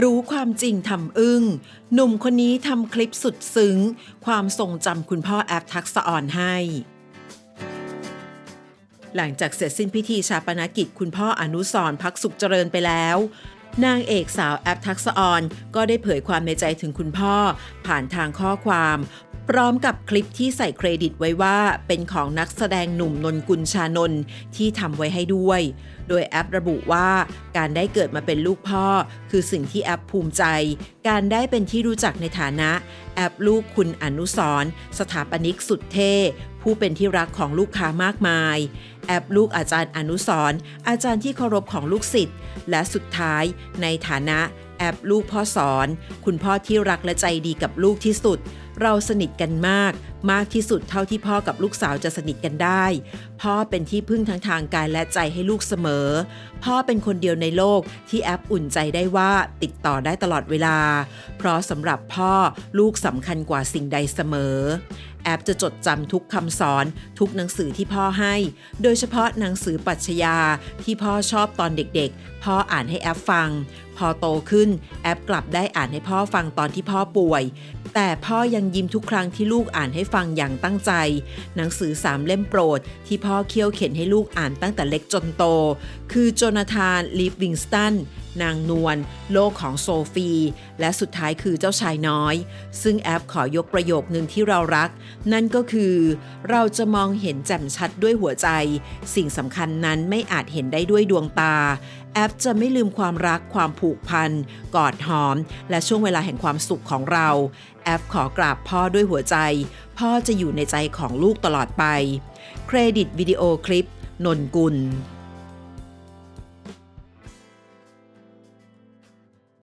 รู้ความจริงทำอึ้ง หนุ่มคนนี้ทำคลิปสุดซึ้ง ความทรงจำคุณพ่อแอปทักษะอ่อนให้ หลังจากเสร็จสิ้นพิธีชาปนกิจคุณพ่ออนุสรณ์พักสุขเจริญไปแล้ว นางเอกสาวแอปทักษออน ก็ได้เผยความในใจถึงคุณพ่อ ผ่านทางข้อความ พร้อมกับคลิปที่ใส่เครดิตไว้ว่า เป็นของนักแสดงหนุ่มนนกุลชานนท์ที่ทำไว้ให้ด้วย โดยแอประบุว่าการได้เกิดมาเป็นลูกพ่อ คือสิ่งที่แอปภูมิใจ การได้เป็นที่รู้จักในฐานะ แอปลูกคุณอนุสรสถาปนิกสุดเท่ ผู้เป็นที่รักของลูกค้ามากมาย แอปลูกอาจารย์อนุสรณ์อาจารย์ที่เคารพของลูกศิษย์และสุดท้ายในฐานะแอปลูกพ่อสอน คุณพ่อที่รักและใจดีกับลูกที่สุด เราสนิทกันมาก มากที่สุดเท่าที่พ่อกับลูกสาวจะสนิทกันได้ พ่อเป็นที่พึ่งทั้งทางกายและใจให้ลูกเสมอ พ่อเป็นคนเดียวในโลกที่แอปอุ่นใจได้ว่าติดต่อได้ตลอดเวลา เพราะสำหรับพ่อลูกสำคัญกว่าสิ่งใดเสมอ แอปจะจดจำทุกคำสอน ทุกหนังสือที่พ่อให้ โดยเฉพาะหนังสือปัชญาที่พ่อชอบตอนเด็กๆ พ่ออ่านให้แอปฟัง พอโตขึ้นแอปกลับได้อ่านให้พ่อฟังตอนที่พ่อป่วย แต่พ่อยังยิ้มทุกครั้งที่ลูกอ่านให้ฟังอย่างตั้งใจ หนังสือสามเล่มโปรด ที่พ่อเคี่ยวเข็นให้ลูกอ่านตั้งแต่เล็กจนโต คือโจนาธานลีฟวิงสตัน นางนวล โลกของโซฟี และสุดท้ายคือเจ้าชายน้อย ซึ่งแอปขอยกประโยคนึงที่เรารัก นั่นก็คือ เราจะมองเห็นแจ่มชัดด้วยหัวใจ สิ่งสำคัญนั้นไม่อาจเห็นได้ด้วยดวงตา แอปจะไม่ลืมความรักความผูกพัน กอดหอม และช่วงเวลาแห่งความสุขของเรา แอปขอกราบพ่อด้วยหัวใจ พ่อจะอยู่ในใจของลูกตลอดไป เครดิตวิดีโอคลิป นนกุล